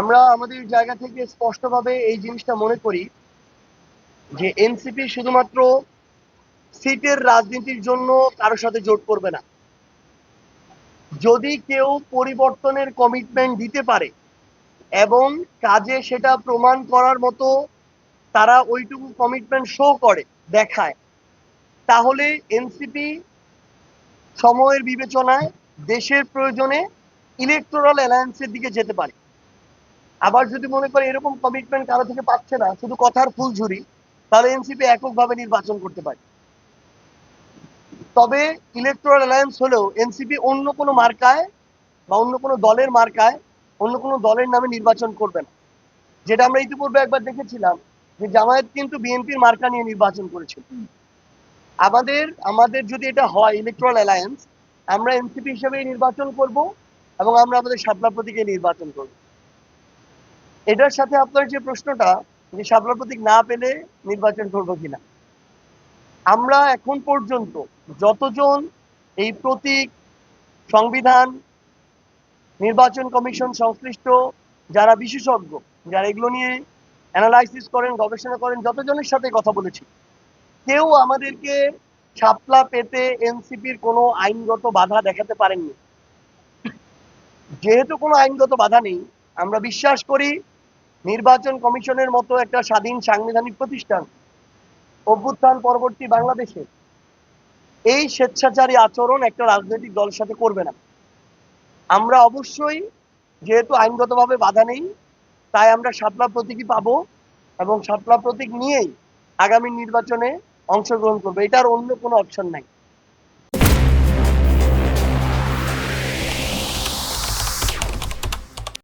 আমরা আমাদের জায়গা থেকে স্পষ্টভাবে এই জিনিসটা মনে করি যে এনসিপি শুধুমাত্র সিটের রাজনীতির জন্য কারোর সাথে জোট করবে না। যদি কেউ পরিবর্তনের কমিটমেন্ট দিতে পারে এবং কাজে সেটা প্রমাণ করার মতো তারা ওইটুকু কমিটমেন্ট শো করে, দেখায়, তাহলে এনসিপি সময়ের বিবেচনায় দেশের প্রয়োজনে ইলেকটোরাল অ্যালায়েন্সের দিকে যেতে পারে। আবার যদি মনে করে এরকম কমিটমেন্ট কারও থেকে পাচ্ছে না, শুধু কথার ফুলঝুরি, তাহলে এনসিপি এককভাবে নির্বাচন করতে পারে। তবে ইলেকটোরাল অ্যালায়েন্স হলেও এনসিপি অন্য কোনো মার্কায় বা অন্য কোনো দলের মার্কায়, অন্য কোনো দলের নামে নির্বাচন করবে না। যেটা আমরা ইতিপূর্বে একবার দেখেছিলাম যে জামায়াত কিন্তু বিএনপির মার্কা নিয়ে নির্বাচন করেছিল। আমাদের আমাদের যদি এটা হয় ইলেকট্রাল অ্যালায়েন্স আমরা এনসিপি হিসেবে নির্বাচন করব এবং আমরা আমাদের শাপলা নির্বাচন করব। এটার সাথে আপনার যে প্রশ্নটা, যে শাপলা প্রতীক না পেলে নির্বাচন করব কিনা? আমরা এখন পর্যন্ত যতজন এই প্রতীক সংবিধান, নির্বাচন কমিশন সংশ্লিষ্ট, যারা বিশেষজ্ঞ, যারা এগুলো নিয়ে অ্যানালাইসিস করেন, গবেষণা করেন, যতজনের সাথে কথা বলেছি, কেউ আমাদেরকে ছাপলা পেতে এনসিপির কোনো আইনগত বাধা দেখাতে পারেননি। যেহেতু কোনো আইনগত বাধা নেই, আমরা বিশ্বাস করি নির্বাচন কমিশনের মতো একটা স্বাধীন সাংবিধানিক প্রতিষ্ঠান অভ্যুত্থান পরবর্তী বাংলাদেশে, এই স্বেচ্ছাচারী আচরণ একটা রাজনৈতিক দলের সাথে করবে না। আমরা অবশ্যই যেহেতু আইনগতভাবে বাধা নেই, তাই আমরা শাপলা প্রতীকই পাবো এবং শাপলা প্রতীক নিয়েই আগামী নির্বাচনে অংশগ্রহণ করব। এটার অন্য কোনো অপশন নাই।